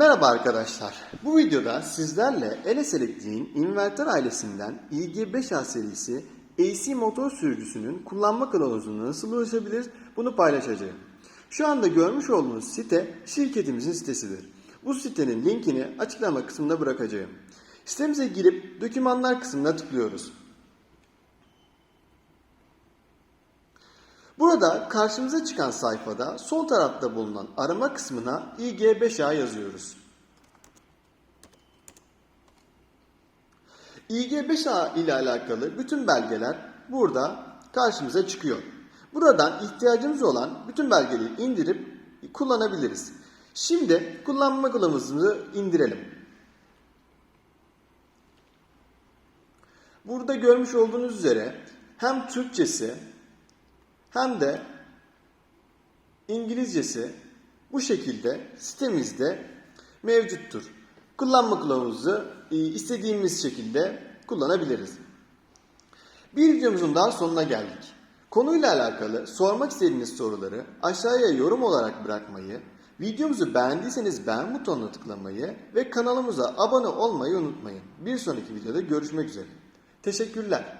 Merhaba arkadaşlar. Bu videoda sizlerle LS Elektriğin inverter ailesinden IG5A serisi AC motor sürücüsünün kullanma kılavuzuna nasıl ulaşabilir bunu paylaşacağım. Şu anda görmüş olduğunuz site şirketimizin sitesidir. Bu sitenin linkini açıklama kısmında bırakacağım. Sitemize girip dokümanlar kısmına tıklıyoruz. Burada karşımıza çıkan sayfada sol tarafta bulunan arama kısmına IG5A yazıyoruz. IG5A ile alakalı bütün belgeler burada karşımıza çıkıyor. Buradan ihtiyacımız olan bütün belgeleri indirip kullanabiliriz. Şimdi kullanma kılavuzumuzu indirelim. Burada görmüş olduğunuz üzere hem Türkçesi hem de İngilizcesi bu şekilde sitemizde mevcuttur. Kullanma kılavuzu e, istediğimiz şekilde kullanabiliriz. Bir videomuzun daha sonuna geldik. Konuyla alakalı sormak istediğiniz soruları aşağıya yorum olarak bırakmayı, videomuzu beğendiyseniz beğen butonuna tıklamayı ve kanalımıza abone olmayı unutmayın. Bir sonraki videoda görüşmek üzere. Teşekkürler.